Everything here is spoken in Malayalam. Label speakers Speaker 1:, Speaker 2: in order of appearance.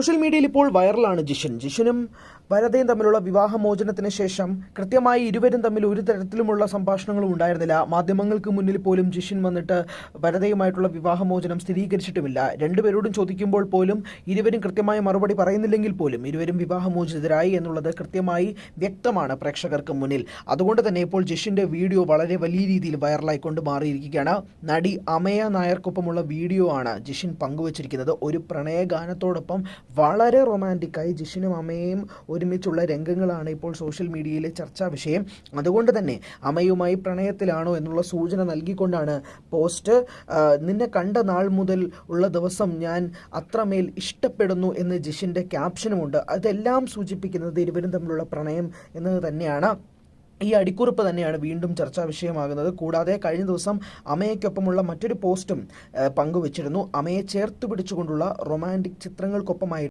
Speaker 1: സോഷ്യൽ മീഡിയയിൽ ഇപ്പോൾ വൈറലാണ് ജിഷൻ. ജിഷനും വരതയും തമ്മിലുള്ള വിവാഹമോചനത്തിന് ശേഷം കൃത്യമായി ഇരുവരും തമ്മിൽ ഒരു തരത്തിലുമുള്ള സംഭാഷണങ്ങളും ഉണ്ടായിരുന്നില്ല. മാധ്യമങ്ങൾക്ക് മുന്നിൽ പോലും ജിഷൻ വന്നിട്ട് വരതയുമായിട്ടുള്ള വിവാഹമോചനം സ്ഥിരീകരിച്ചിട്ടുമില്ല. രണ്ടുപേരോടും ചോദിക്കുമ്പോൾ പോലും ഇരുവരും കൃത്യമായ മറുപടി പറയുന്നില്ലെങ്കിൽ പോലും ഇരുവരും വിവാഹമോചിതരായി എന്നുള്ളത് കൃത്യമായി വ്യക്തമാണ് പ്രേക്ഷകർക്ക് മുന്നിൽ. അതുകൊണ്ട് തന്നെ ഇപ്പോൾ ജിഷിന്റെ വീഡിയോ വളരെ വലിയ രീതിയിൽ വൈറലായിക്കൊണ്ട് മാറിയിരിക്കുകയാണ്. നടി അമയ നായർക്കൊപ്പമുള്ള വീഡിയോ ആണ് ജിഷിൻ പങ്കുവച്ചിരിക്കുന്നത്. ഒരു പ്രണയഗാനത്തോടൊപ്പം വളരെ റൊമാന്റിക്കായി ജിഷിനും അമ്മയും ഒരുമിച്ചുള്ള രംഗങ്ങളാണ് ഇപ്പോൾ സോഷ്യൽ മീഡിയയിലെ ചർച്ചാ വിഷയം. അതുകൊണ്ട് തന്നെ അമ്മയുമായി പ്രണയത്തിലാണോ എന്നുള്ള സൂചന നൽകിക്കൊണ്ടാണ് പോസ്റ്റ് നിന്നെ കണ്ട നാൾ മുതൽ ഉള്ള ദിവസം ഞാൻ അത്രമേൽ ഇഷ്ടപ്പെടുന്നു എന്ന് ജിഷിന്റെ ക്യാപ്ഷനുമുണ്ട് അതെല്ലാം സൂചിപ്പിക്കുന്നത് ഇരുവരും തമ്മിലുള്ള പ്രണയം എന്നത് തന്നെയാണ്. ഈ അടിക്കുറിപ്പ് തന്നെയാണ് വീണ്ടും ചർച്ചാ വിഷയമാകുന്നത്. കൂടാതെ കഴിഞ്ഞ ദിവസം അമയ്ക്കൊപ്പമുള്ള മറ്റൊരു പോസ്റ്റും പങ്കുവച്ചിരുന്നു. അമയെ ചേർത്ത് പിടിച്ചുകൊണ്ടുള്ള റൊമാന്റിക് ചിത്രങ്ങൾക്കൊപ്പമായി